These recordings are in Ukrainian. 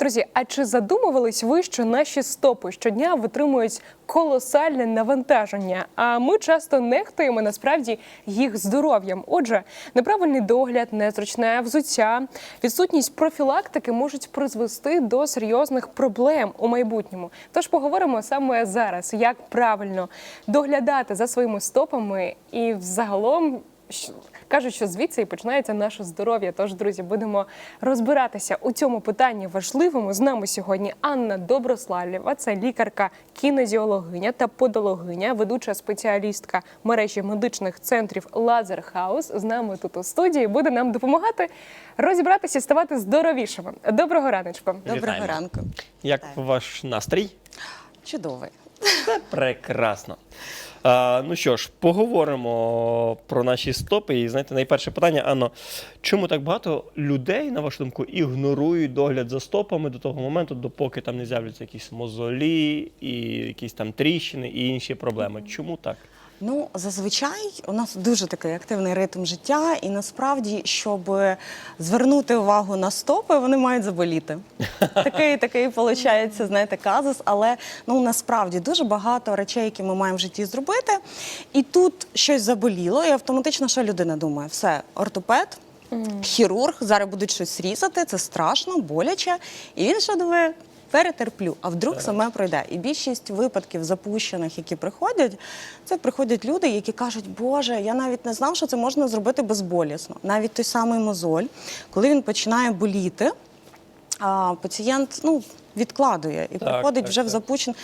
Друзі, а чи задумувались ви, що наші стопи щодня витримують колосальне навантаження? А ми часто нехтуємо насправді їх здоров'ям. Отже, неправильний догляд, незручне взуття, відсутність профілактики можуть призвести до серйозних проблем у майбутньому. Тож поговоримо саме зараз, як правильно доглядати за своїми стопами і взагалом. Кажуть, що звідси і починається наше здоров'я. Тож, друзі, будемо розбиратися у цьому питанні важливому. З нами сьогодні Анна Доброславлєва, це лікарка, кінезіологиня та подологиня, ведуча спеціалістка мережі медичних центрів Лазер Хаус. З нами тут у студії буде нам допомагати розібратися і ставати здоровішими. Доброго раночку. Доброго Вітаємо. ранку. Як Так. ваш настрій? Чудовий. Це прекрасно. А, ну що ж, поговоримо про наші стопи. І знаєте, найперше питання, Анно, чому так багато людей, на вашу думку, ігнорують догляд за стопами до того моменту, допоки там не з'являться якісь мозолі, і якісь там тріщини і інші проблеми? Чому так? Ну, зазвичай у нас дуже такий активний ритм життя, і насправді, щоб звернути увагу на стопи, вони мають заболіти. Такий такий виходить, знаєте, казус. Але ну насправді дуже багато речей, які ми маємо в житті зробити. І тут щось заболіло, і автоматично що людина думає? Все, ортопед. Хірург зараз будуть щось різати, це страшно, боляче. І він що думає, перетерплю, а вдруг саме пройде. І більшість випадків запущених, які приходять, це приходять люди, які кажуть, Боже, я навіть не знав, що це можна зробити безболісно. Навіть той самий мозоль, коли він починає боліти, а пацієнт ну, відкладує і Так, приходить так, вже в так. запущений.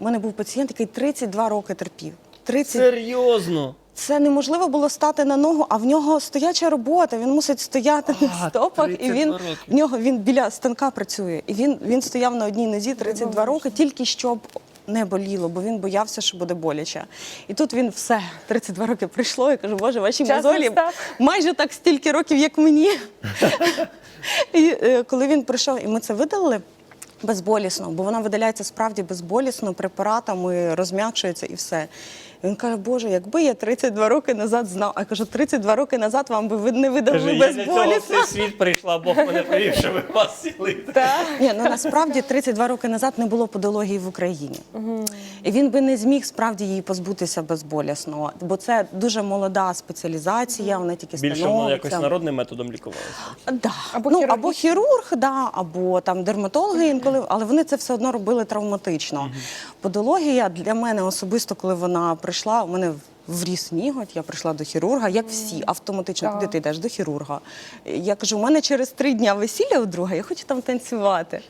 У мене був пацієнт, який 32 роки терпів. 30 Серйозно? Це неможливо було стати на ногу, а в нього стояча робота. Він мусить стояти на стопах, і він в нього він біля станка працює. І він, він стояв на одній нозі 32 роки, тільки щоб не боліло, бо він боявся, що буде боляче. І тут він все 32 роки прийшло. Я кажу, боже, ваші Час мозолі майже так стільки років, як мені. І е, коли він прийшов, і ми це видалили. Безболісно, бо вона видаляється справді безболісно, препаратами розм'якшується і все. Він каже, Боже, якби я 32 роки назад знав, а я кажу, 32 роки назад вам би ви не видали Каже, я для цього в цей світ прийшла, Бог мене привів, щоб вас сілити. Ні, ну насправді 32 роки назад не було подології в Україні. І він би не зміг справді її позбутися безболісно, бо це дуже молода спеціалізація, вона тільки Більше воно якось народним методом лікувалося. Да. Або ну, або хірург, да, або там дерматологи інколи, але вони це все одно робили травматично. Подологія для мене особисто, коли вона прийшла, у мене вріс ніготь, я прийшла до хірурга, як всі, автоматично, куди ти йдеш до хірурга. Я кажу, у мене через три дня весілля у друга, я хочу там танцювати.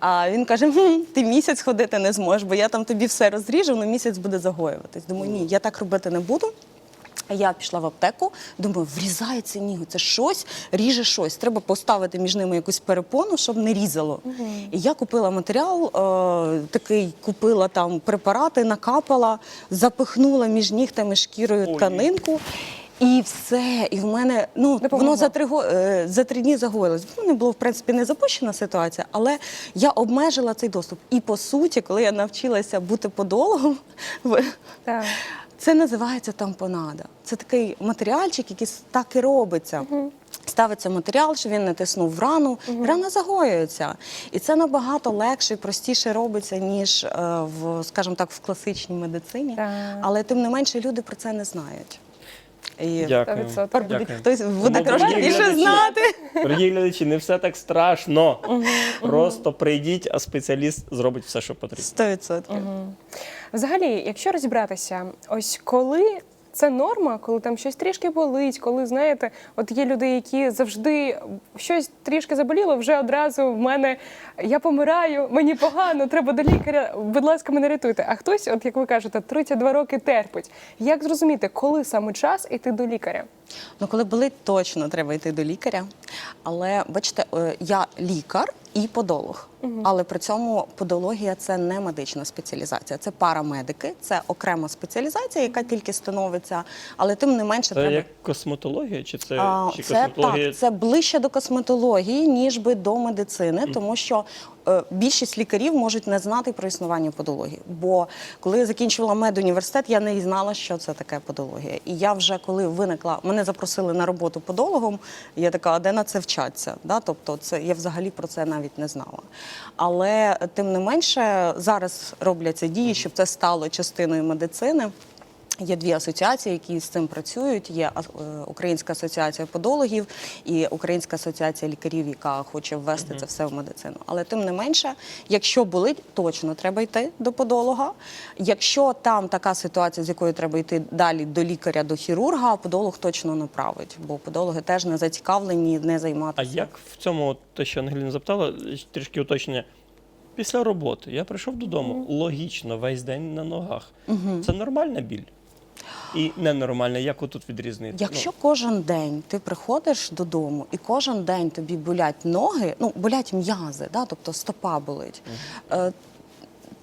А він каже: «Хм, ти місяць ходити не зможеш, бо я там тобі все розріжу, але місяць буде загоюватись. Думаю, ні, я так робити не буду. Я пішла в аптеку, думаю, врізається ніготь, це щось, ріже щось. Треба поставити між ними якусь перепону, щоб не різало. І я купила матеріал, е, такий купила там препарати, накапала, запихнула між нігтями шкірою Ой. тканинку. І все, і в мене ну Допомогло. воно за три го- е, за три дні загоїлось. Ну не було в принципі не запущена ситуація, але я обмежила цей доступ. І по суті, коли я навчилася бути подологом, Так. Це називається тампонада. Це такий матеріальчик, який так і робиться. Ставиться матеріал, що він натиснув в рану, угу. рана загоюється. І це набагато легше і простіше робиться, ніж е, в, скажімо так, в класичній медицині. Так. Але тим не менше люди про це не знають. І Дякую. тепер буде Дякую. хтось буде Тому, трошки дорогі більше глядачі, знати. Дорогі глядачі, не все так страшно. Просто прийдіть, а спеціаліст зробить все, що потрібно. Сто відсотків. Взагалі, якщо розібратися, ось коли це норма, коли там щось трішки болить, коли знаєте, от є люди, які завжди щось трішки заболіло, вже одразу в мене я помираю, мені погано, треба до лікаря. Будь ласка, мене рятуйте. А хтось, от як ви кажете, 32 роки терпить. Як зрозуміти, коли саме час іти до лікаря? Ну, коли болить, точно треба йти до лікаря. Але бачите, е, я лікар і подолог. Але при цьому подологія це не медична спеціалізація, це парамедики, це окрема спеціалізація, яка тільки становиться, але тим не менше Це треба. як косметологія, чи це А, чи це косметологія? так, це ближче до косметології, ніж би до медицини, тому що більшість лікарів можуть не знати про існування подології. Бо коли я закінчувала медуніверситет, я не знала, що це таке подологія. І я вже коли виникла, мене запросили на роботу подологом, я така, а де на це вчаться? Да? Тобто, це я взагалі про це навіть не знала. Але е, тим не менше зараз робляться дії, щоб це стало частиною медицини. Є дві асоціації, які з цим працюють. Є е, Українська асоціація подологів і Українська асоціація лікарів, яка хоче ввести це все в медицину. Але тим не менше, якщо болить, точно треба йти до подолога. Якщо там така ситуація, з якою треба йти далі до лікаря, до хірурга, подолог точно направить, бо подологи теж не зацікавлені не займатися. А як в цьому, те, що Ангеліна запитала, трішки уточнення. Після роботи я прийшов додому, логічно, весь день на ногах. Це нормальна біль? І ненормальна, як отут відрізнити? Якщо кожен день ти приходиш додому і кожен день тобі болять ноги, ну болять м'язи, да, тобто стопа болить. Е,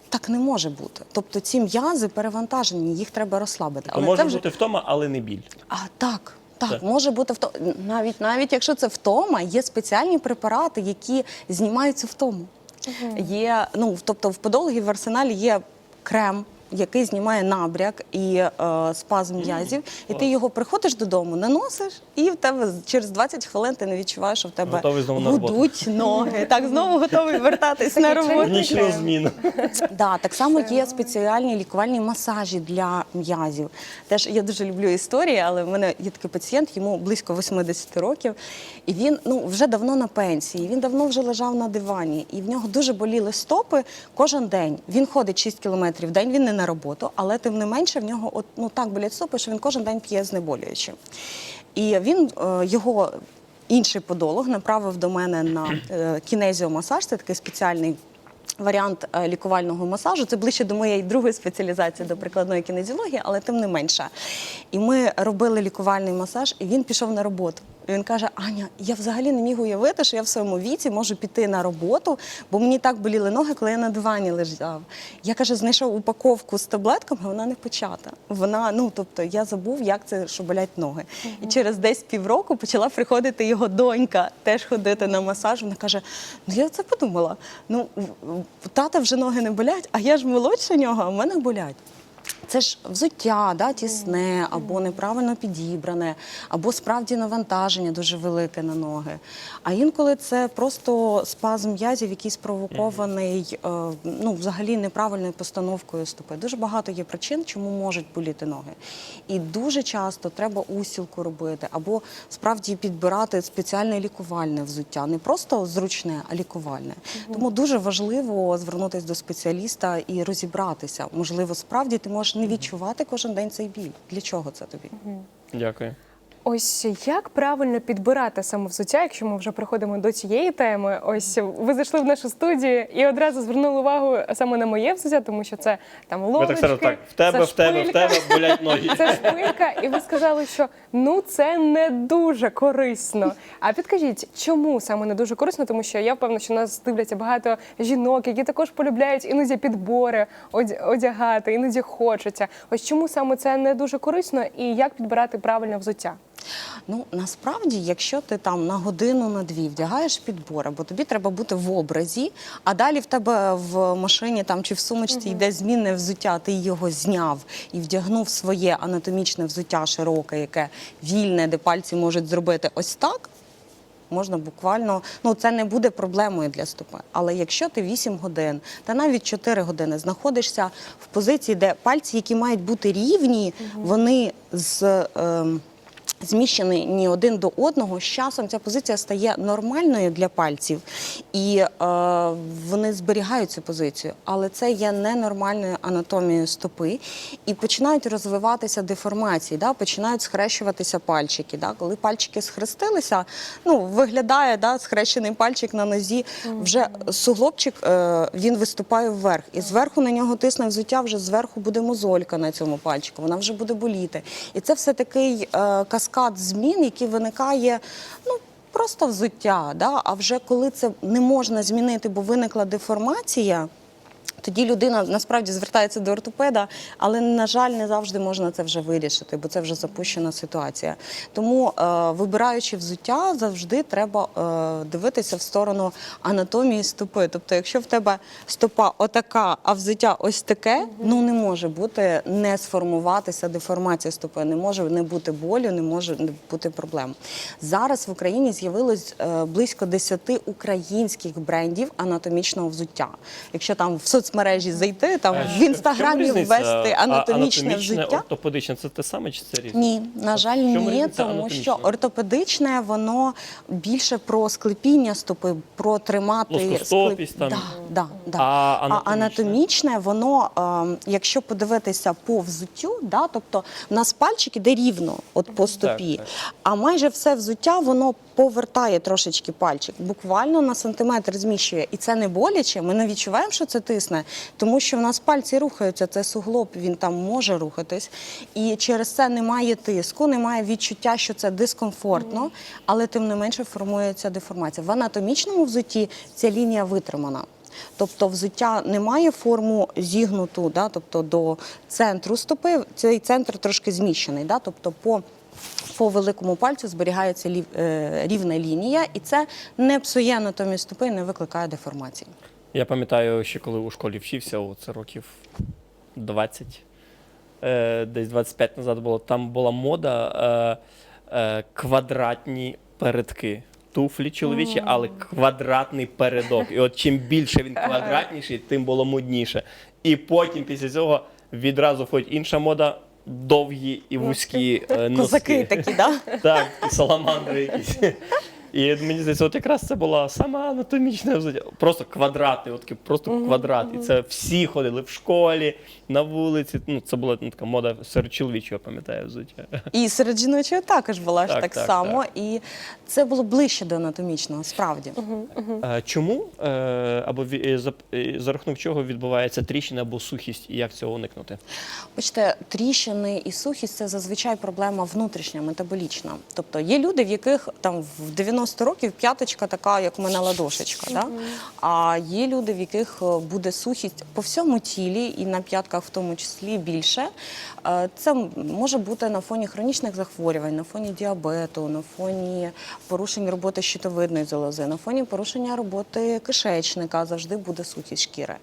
так не може бути. Тобто ці м'язи перевантажені, їх треба розслабити. ну, може це вже бути втома, але не біль. а так. Так, Так. може бути втома. Навіть навіть якщо це втома, є спеціальні препарати, які знімають цю втому. Є, ну тобто в подологі в арсеналі є крем. Який знімає набряк і е, спазм м'язів, і ти його приходиш додому, наносиш, і в тебе через 20 хвилин ти не відчуваєш, що в тебе гудуть ноги. Так, знову готовий вертатись на роботу. Нічну зміну. Да, так само є спеціальні лікувальні масажі для м'язів. Теж я дуже люблю історії, але в мене є такий пацієнт, йому близько 80 років, і він ну вже давно на пенсії. Він давно вже лежав на дивані, і в нього дуже боліли стопи кожен день. Він ходить 6 кілометрів в день. Він не на роботу, але тим не менше в нього от ну так болять стопи, що він кожен день п'є знеболюючи. І він е, його інший подолог направив до мене на е, кінезіомасаж, це такий спеціальний. Варіант е, лікувального масажу це ближче до моєї другої спеціалізації, до прикладної кінезіології, але тим не менше. І ми робили лікувальний масаж, і він пішов на роботу. І він каже: Аня, я взагалі не міг уявити, що я в своєму віці можу піти на роботу, бо мені так боліли ноги, коли я на дивані лежав. Я каже, знайшов упаковку з таблетками, вона не почата. Вона, ну тобто, я забув, як це, що болять ноги. І через десь півроку почала приходити його донька, теж ходити на масаж. Вона каже: Ну я це подумала. Ну тата вже ноги не болять, а я ж молодша нього, а в мене болять. Це ж взуття, да, тісне, або неправильно підібране, або справді навантаження дуже велике на ноги. А інколи це просто спазм м'язів, який спровокований е, ну, взагалі неправильною постановкою стопи. Дуже багато є причин, чому можуть боліти ноги. І дуже часто треба усілку робити, або справді підбирати спеціальне лікувальне взуття, не просто зручне, а лікувальне. Тому дуже важливо звернутися до спеціаліста і розібратися. Можливо, справді ти можеш не відчувати кожен день цей біль. Для чого це тобі? Дякую. Ось як правильно підбирати саме взуття, якщо ми вже приходимо до цієї теми. Ось ви зайшли в нашу студію і одразу звернули увагу саме на моє взуття, тому що це там лодочки, так сказали, так, в тебе, це в тебе, в тебе болять ноги. Це шпилька, і ви сказали, що ну це не дуже корисно. А підкажіть, чому саме не дуже корисно? Тому що я впевнена, що нас дивляться багато жінок, які також полюбляють іноді підбори одя- одягати, іноді хочеться. Ось чому саме це не дуже корисно, і як підбирати правильне взуття? Ну насправді, якщо ти там на годину на дві вдягаєш підбори, бо тобі треба бути в образі, а далі в тебе в машині там чи в сумочці йде змінне взуття, ти його зняв і вдягнув своє анатомічне взуття широке, яке вільне, де пальці можуть зробити ось так. Можна буквально, ну це не буде проблемою для стопи. Але якщо ти 8 годин та навіть 4 години знаходишся в позиції, де пальці, які мають бути рівні, вони з. ем, зміщений ні один до одного. З часом ця позиція стає нормальною для пальців, і е, вони зберігають цю позицію. Але це є ненормальною анатомією стопи, і починають розвиватися деформації, да? починають схрещуватися пальчики. Да? Коли пальчики схрестилися, ну виглядає да, схрещений пальчик на нозі, вже суглобчик е, він виступає вверх, і зверху на нього тисне взуття, вже зверху буде мозолька на цьому пальчику, вона вже буде боліти. І це все такий е, каскад змін, який виникає ну, просто взуття, да, а вже коли це не можна змінити, бо виникла деформація. Тоді людина насправді звертається до ортопеда, але на жаль, не завжди можна це вже вирішити, бо це вже запущена ситуація. Тому, е, вибираючи взуття, завжди треба е, дивитися в сторону анатомії стопи. Тобто, якщо в тебе стопа отака, а взуття ось таке, ну не може бути не сформуватися деформація стопи, не може не бути болю, не може бути проблем. Зараз в Україні з'явилось е, близько 10 українських брендів анатомічного взуття. Якщо там в соцмережі зайти, там в інстаграмі ввести анатомічне анатомічне, взуття. ортопедичне це те саме чи це різне? Ні, на жаль, ні, тому що ортопедичне воно більше про склепіння стопи, про тримати Плоскостопість там. Да, да, да. А А анатомічне? анатомічне, воно, ем, якщо подивитися по взуттю, да, тобто в нас пальчик іде рівно от по стопі, так. а майже все взуття воно повертає трошечки пальчик, буквально на сантиметр зміщує. І це не боляче. Ми не відчуваємо, що це тисне, тому що в нас пальці рухаються. Це суглоб, він там може рухатись. І через це немає тиску, немає відчуття, що це дискомфортно, але тим не менше формується деформація. В анатомічному взутті ця лінія витримана. Тобто взуття не має форму зігнуту, да, тобто до центру стопи. Цей центр трошки зміщений. Да, тобто по, по великому пальцю зберігається лів, е, рівна лінія, і це не псує анатомію стопи, не викликає деформації. Я пам'ятаю, ще коли у школі вчився, о, це років 20, е, десь 25 назад було. Там була мода е, е, квадратні передки. Туфлі чоловічі, але квадратний передок. І от чим більше він квадратніший, тим було модніше. І потім після цього відразу входить інша мода. Довгі і вузькі е, носки. Козаки такі, да? Так, і саламандри якісь. І мені здається, от якраз це була сама анатомічна взуття. Просто квадрати, от такі, просто квадрат. І це всі ходили в школі, на вулиці. Ну, це була ну, така мода серед чоловічого, я пам'ятаю, взуття. І серед жіночого також була ж Так, так, так, само. І це було ближче до анатомічного, справді. А чому е, або е, за, е, за рахунок чого відбувається тріщина або сухість, і як цього уникнути? Бачите, тріщини і сухість це зазвичай проблема внутрішня, метаболічна. Тобто є люди, в яких там в 90 років п'яточка така, як у мене ладошечка. Да? А є люди, в яких е, буде сухість по всьому тілі, і на п'ятках в тому числі більше. Е, Це може бути на фоні хронічних захворювань, на фоні діабету, на фоні порушень роботи щитовидної залози, на фоні порушення роботи кишечника завжди буде сухість шкіри.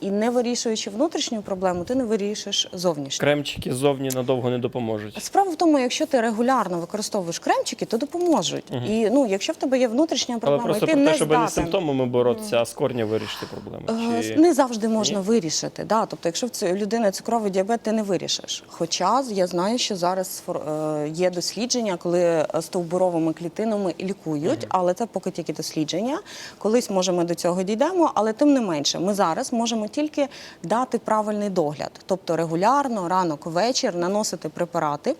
І не вирішуючи внутрішню проблему, ти не вирішиш зовнішню. Кремчики ззовні надовго не допоможуть. Справа в тому, якщо ти регулярно використовуєш кремчики, то допоможуть. І ну, якщо в тебе є внутрішня Але проблема, просто і ти про те, не щоб не з здатен. симптомами боротися, а з корня вирішити проблему. Е, Чи... Не завжди можна вирішити. Да? Тобто, якщо в ці- людини цукровий діабет, ти не вирішиш. Хоча я знаю, що зараз сфор- е, є дослідження, коли е, стовбуровими клітинами лікують, але це поки тільки дослідження. Колись може ми до цього дійдемо, але тим не менше, ми зараз можемо тільки дати правильний догляд, тобто регулярно, ранок, вечір наносити препарати.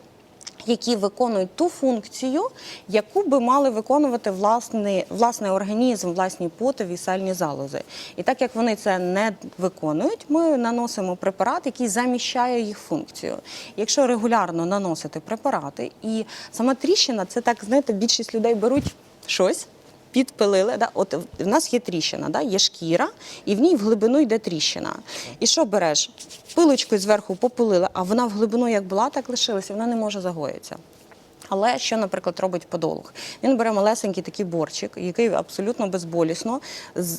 Які виконують ту функцію, яку би мали виконувати власний, власний організм, власні потові, сальні залози. І так як вони це не виконують, ми наносимо препарат, який заміщає їх функцію. Якщо регулярно наносити препарати, і сама тріщина, це так, знаєте, більшість людей беруть щось. Підпилили, да? от в нас є тріщина, да? є шкіра, і в ній в глибину йде тріщина. І що береш? Пилочкою зверху попилили, а вона в глибину як була, так лишилася, вона не може загоїтися. Але що, наприклад, робить подолог? Він бере малесенький такий борчик, який абсолютно безболісно,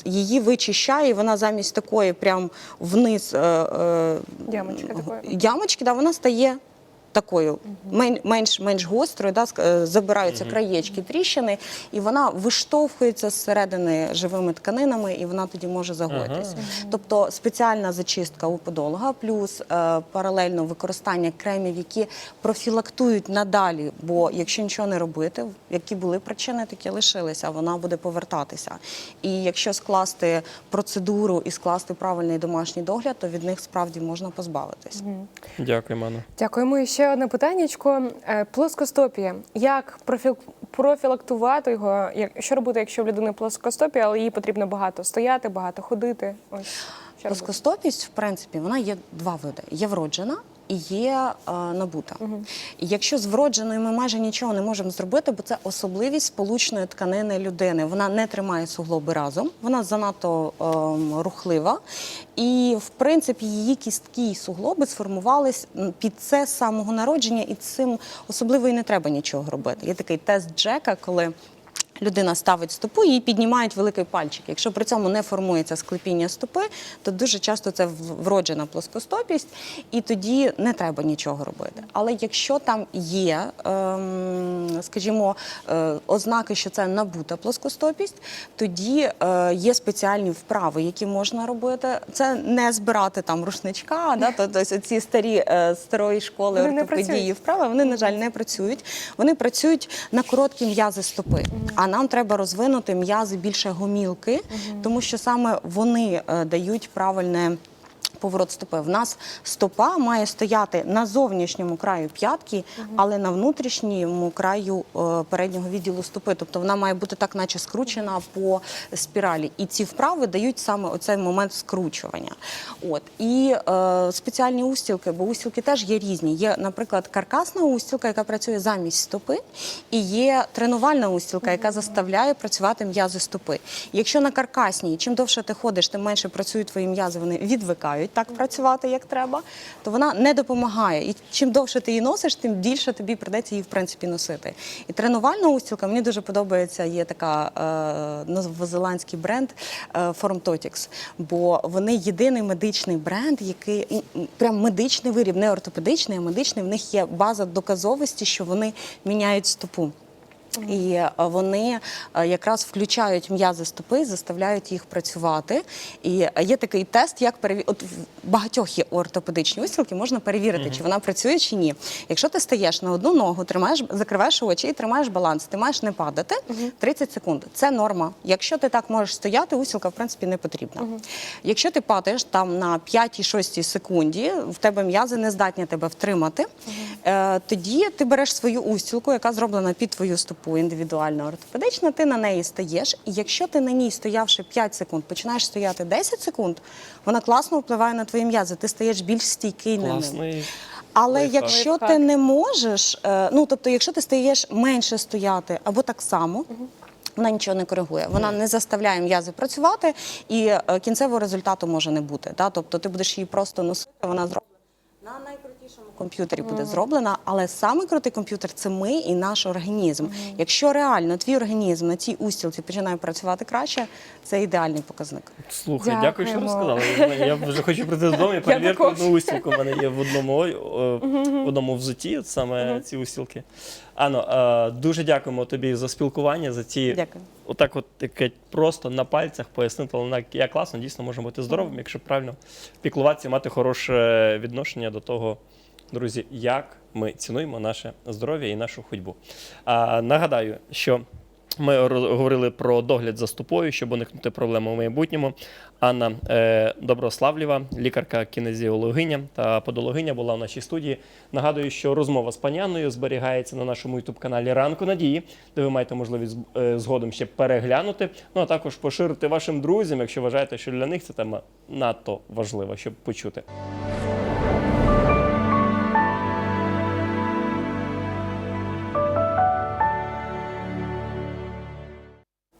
її вичищає, і вона замість такої прям вниз е, е, Ямочки такої. ямочки, да, вона стає такою менш, менш гострою, да, е, забираються краєчки тріщини, і вона виштовхується зсередини живими тканинами, і вона тоді може загоїтись. Тобто спеціальна зачистка у подолога, плюс е, паралельно використання кремів, які профілактують надалі. Бо якщо нічого не робити, які були причини, такі лишилися, вона буде повертатися. І якщо скласти процедуру і скласти правильний домашній догляд, то від них справді можна позбавитись. Дякую, Мано. Дякуємо. І ще одне питаннячко. Е, Плоскостопія. Як профіл... профілактувати його? Що робити, якщо в людини плоскостопія, але їй потрібно багато стояти, багато ходити? Ось? Плоскостопість, в принципі, вона є два види: є вроджена є е, набута. І якщо з вродженою ми майже нічого не можемо зробити, бо це особливість сполучної тканини людини. Вона не тримає суглоби разом, вона занадто ем, рухлива. І, в принципі, її кістки і суглоби сформувались під це з самого народження, і цим особливо і не треба нічого робити. Є такий тест Джека, коли людина ставить стопу, їй піднімають великий пальчик. Якщо при цьому не формується склепіння стопи, то дуже часто це вроджена плоскостопість, і тоді не треба нічого робити. Але якщо там є, ем, скажімо, е, ознаки, що це набута плоскостопість, тоді е, є спеціальні вправи, які можна робити. Це не збирати там рушничка, да, то- тобто ці старі е, старої школи Вони ортопедії вправи, вони, на жаль, не працюють. Вони працюють на короткі м'язи стопи. А нам треба розвинути м'язи більше гомілки, тому що саме вони е, дають правильне. Поворот стопи. В нас стопа має стояти на зовнішньому краю п'ятки, але на внутрішньому краю е, переднього відділу стопи. Тобто вона має бути так, наче скручена по спіралі. І ці вправи дають саме оцей момент скручування. От і е, спеціальні устілки, бо устілки теж є різні. Є, наприклад, каркасна устілка, яка працює замість стопи, і є тренувальна устілка, яка заставляє працювати м'язи стопи. Якщо на каркасній, чим довше ти ходиш, тим менше працюють твої м'язи, вони відвикають так працювати, як треба, то вона не допомагає. І чим довше ти її носиш, тим більше тобі придеться її в принципі носити. І тренувальна устілка мені дуже подобається. Є така е, новозеландський бренд е, Formtotics, бо вони єдиний медичний бренд, який прям медичний виріб, не ортопедичний, а медичний. В них є база доказовості, що вони міняють стопу. І е, вони е, якраз включають м'язи стопи, заставляють їх працювати. І е, є такий тест, як перевірити. От в багатьох є ортопедичні устілки, можна перевірити, чи вона працює чи ні. Якщо ти стаєш на одну ногу, тримаєш, закриваєш очі і тримаєш баланс, ти маєш не падати 30 секунд. Це норма. Якщо ти так можеш стояти, устілка в принципі не потрібна. Якщо ти падаєш там на 5-6 секунді, в тебе м'язи не здатні тебе втримати, е, тоді ти береш свою устілку, яка зроблена під твою стопу індивідуально ортопедична, ти на неї стаєш. І якщо ти на ній стоявши 5 секунд, починаєш стояти 10 секунд, вона класно впливає на твої м'язи. Ти стаєш більш стійкий на. Класний. Але Лайфхак. якщо ти не можеш, е, ну тобто, якщо ти стаєш менше стояти або так само. Вона нічого не коригує, вона не заставляє м'язи працювати, і е, кінцевого результату може не бути. Та? Тобто ти будеш її просто носити, вона зроблена на найкрутішому комп'ютері буде зроблена, але саме крутий комп'ютер це ми і наш організм. Якщо реально твій організм на цій устілці починає працювати краще, це ідеальний показник. Слухай, дякую, що Дякуємо. розказала. Я вже хочу прийти додому і перевірити також. одну устілку. У мене є в одному, в одному взуті, от саме ці устілки. Ано, е, дуже дякуємо тобі за спілкування, за ці Дякую. отак, от таке просто на пальцях пояснити, але як класно, дійсно можемо бути здоровим, якщо правильно піклуватися, мати хороше відношення до того, друзі, як ми цінуємо наше здоров'я і нашу ходьбу. А, нагадаю, що ми говорили про догляд за стопою, щоб уникнути проблем у майбутньому. Анна е, Доброславлєва, лікарка кінезіологиня та подологиня, була в нашій студії. Нагадую, що розмова з паняною зберігається на нашому ютуб-каналі Ранку Надії, де ви маєте можливість е, згодом ще переглянути. Ну а також поширити вашим друзям, якщо вважаєте, що для них ця тема надто важлива, щоб почути.